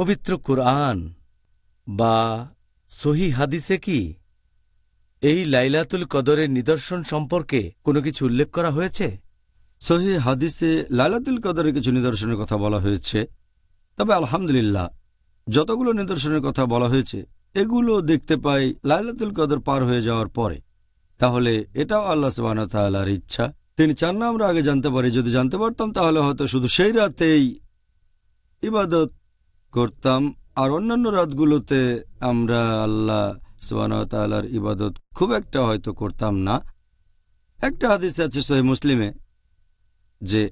পবিত্র কোরআন বা সহি হাদিসে কি এই লাইলাতুল কদরের নিদর্শন সম্পর্কে কোনো কিছু উল্লেখ করা হয়েছে? সহি হাদিসে লাইলাতুল কদরের কিছু নিদর্শনের কথা বলা হয়েছে। তবে আলহামদুলিল্লাহ, যতগুলো নিদর্শনের কথা বলা হয়েছে, এগুলো দেখতে পাই লাইলাতুল কদর পার হয়ে যাওয়ার পরে। তাহলে এটাও আল্লাহ সুবাহ তাল্লাহার ইচ্ছা। তিনি চান না আমরা আগে জানতে পারি। যদি জানতে পারতাম তাহলে হয়তো শুধু সেই রাতেই ইবাদত করতাম। আর অন্যান্য রাতগুলোতে আমরা আল্লাহ সুবাহ তাল্লাহার ইবাদত খুব একটা হয়তো করতাম না। একটা হাদিস আছে সহি মুসলিমে যে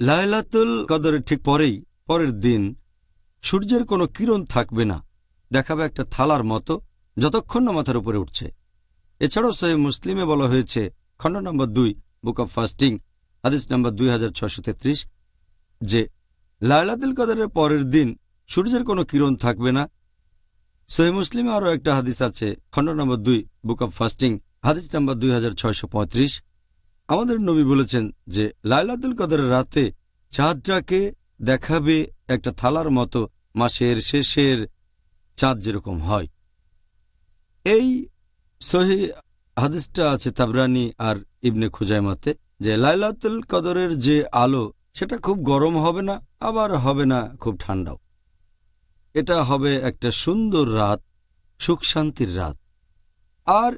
লায়লাতুল কদরের ঠিক পরেই, পরের দিন সূর্যের কোনো কিরণ থাকবে না। দেখাবে একটা থালার মতো, যতক্ষণ না মাথার উপরে উঠছে। এছাড়াও সহি মুসলিমে বলা হয়েছে, খণ্ড নম্বর দুই, বুক অব ফাস্টিং, হাদিস নম্বর দুই যে লায়লাতুল কদরের পরের দিন সূর্যের কোনো কিরণ থাকবে না। সহি মুসলিমে আরও একটা হাদিস আছে, খণ্ড নম্বর দুই, বুক অব ফাস্টিং, হাদিস নম্বর দুই হাজার ছয়শো পঁয়ত্রিশ। আমাদের নবী বলেছেন যে, লাইলাতুল কদরের রাতে চাঁদটাকে দেখাবে একটা থালার মতো মাসের শেষের চাঁদ যেরকম হয়। এই সহি হাদিসটা আছে তাবরানি আর ইবনে খুজাইমতে যে, লাইলাতুল কদরের যে আলো সেটা খুব গরম হবে না, আবার হবে না খুব ঠান্ডাও। এটা হবে একটা সুন্দর রাত, সুখ শান্তির রাত। আর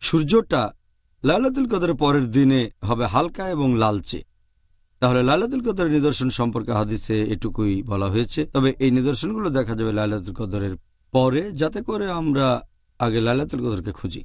সূর্যটা লালাতুল কদরের পরের দিনে হবে হালকা এবং লালচে। তাহলে লালাতুল কদরের নিদর্শন সম্পর্কে হাদিসে এটুকুই বলা হয়েছে। তবে এই নিদর্শনগুলো দেখা যাবে লালাতুল কদরের পরে, যাতে করে আমরা আগে লালাতুল কদরকে খুঁজি।